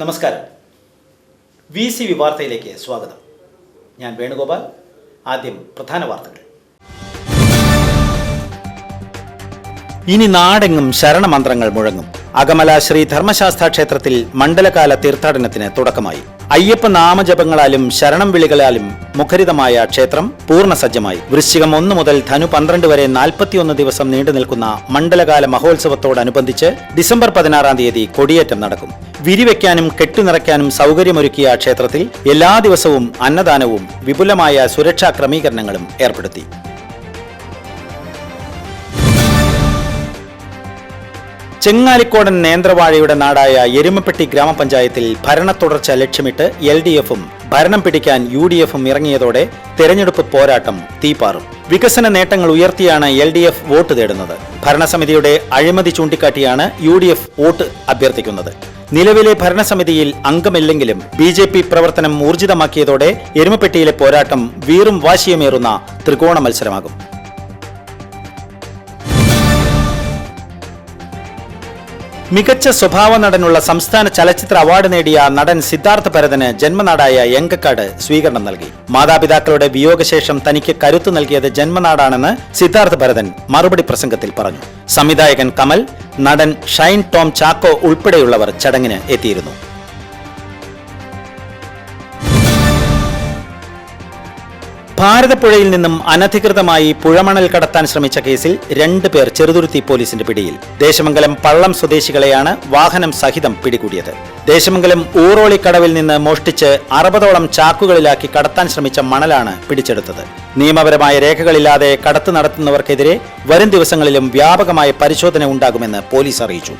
നമസ്കാരം. V C V വാർത്തയിലേക്ക് സ്വാഗതം. ഞാൻ വേണുഗോപാൽ. ആദ്യം പ്രധാന വാർത്തകൾ. ഇനി നാടെങ്ങും ശരണമന്ത്രങ്ങൾ മുഴങ്ങും. അകമല ശ്രീ ധർമ്മശാസ്ത്ര ക്ഷേത്രത്തിൽ മണ്ഡലകാല തീർത്ഥാടനത്തിന് തുടക്കമായി. അയ്യപ്പ നാമജപങ്ങളാലും ശരണം വിളികളാലും മുഖരിതമായ ക്ഷേത്രം പൂർണസജ്ജമായി. വൃശ്ചികം ഒന്ന് മുതൽ ധനു പന്ത്രണ്ട് വരെ നാൽപ്പത്തിയൊന്ന് ദിവസം നീണ്ടു നിൽക്കുന്ന മണ്ഡലകാല മഹോത്സവത്തോടനുബന്ധിച്ച് ഡിസംബർ പതിനാറാം തീയതി കൊടിയേറ്റം നടക്കും. വിരിവെക്കാനും കെട്ടുനിറയ്ക്കാനും സൗകര്യമൊരുക്കിയ ക്ഷേത്രത്തിൽ എല്ലാ ദിവസവും അന്നദാനവും വിപുലമായ സുരക്ഷാ ക്രമീകരണങ്ങളും ഏർപ്പെടുത്തി. ചെങ്ങാലിക്കോടൻ നേന്ത്രവാഴയുടെ നാടായ എരുമപ്പെട്ടി ഗ്രാമപഞ്ചായത്തിൽ ഭരണ തുടർച്ച ലക്ഷ്യമിട്ട് എൽ ഡി എഫും ഭരണം പിടിക്കാൻ യു ഡി എഫും ഇറങ്ങിയതോടെ തെരഞ്ഞെടുപ്പ് പോരാട്ടം തീപ്പാറും വികസന നേട്ടങ്ങൾ ഉയർത്തിയാണ് എൽ ഡി എഫ് വോട്ട് തേടുന്നത്. ഭരണസമിതിയുടെ അഴിമതി ചൂണ്ടിക്കാട്ടിയാണ് യു ഡി എഫ് വോട്ട് അഭ്യർത്ഥിക്കുന്നത്. നിലവിലെ ഭരണസമിതിയിൽ അംഗമില്ലെങ്കിലും ബി ജെ പി പ്രവർത്തനം ഊർജിതമാക്കിയതോടെ എരുമപ്പെട്ടിയിലെ പോരാട്ടം വീറും വാശിയുമേറുന്ന ത്രികോണ മത്സരമാകും. മികച്ച സ്വഭാവ നടനുള്ള സംസ്ഥാന ചലച്ചിത്ര അവാർഡ് നേടിയ നടൻ സിദ്ധാർത്ഥ ഭരതന് ജന്മനാടായ എങ്കക്കാട് സ്വീകരണം നൽകി. മാതാപിതാക്കളുടെ വിയോഗശേഷം തനിക്ക് കരുത്തു നൽകിയത് ജന്മനാടാണെന്ന് സിദ്ധാർത്ഥ ഭരതൻ മറുപടി പ്രസംഗത്തിൽ പറഞ്ഞു. സംവിധായകൻ കമൽ നടൻ ഷൈൻ ടോം ചാക്കോ ഉൾപ്പെടെയുള്ളവർ ചടങ്ങിന് എത്തിയിരുന്നു. ഭാരതപ്പുഴയിൽ നിന്നും അനധികൃതമായി പുഴമണൽ കടത്താൻ ശ്രമിച്ച കേസിൽ രണ്ട് പേർ ചെറുതുരുത്തി പോലീസിന്റെ പിടിയിൽ. ദേശമംഗലം പള്ളം സ്വദേശികളെയാണ് വാഹനം സഹിതം പിടികൂടിയത്. ദേശമംഗലം ഊറോളിക്കടവിൽ നിന്ന് മോഷ്ടിച്ച് അറുപതോളം ചാക്കുകളിലാക്കി കടത്താൻ ശ്രമിച്ച മണലാണ് പിടിച്ചെടുത്തത്. നിയമപരമായ രേഖകളില്ലാതെ കടത്ത് നടത്തുന്നവർക്കെതിരെ വരും ദിവസങ്ങളിലും വ്യാപകമായ പരിശോധന ഉണ്ടാകുമെന്ന് പോലീസ് അറിയിച്ചു.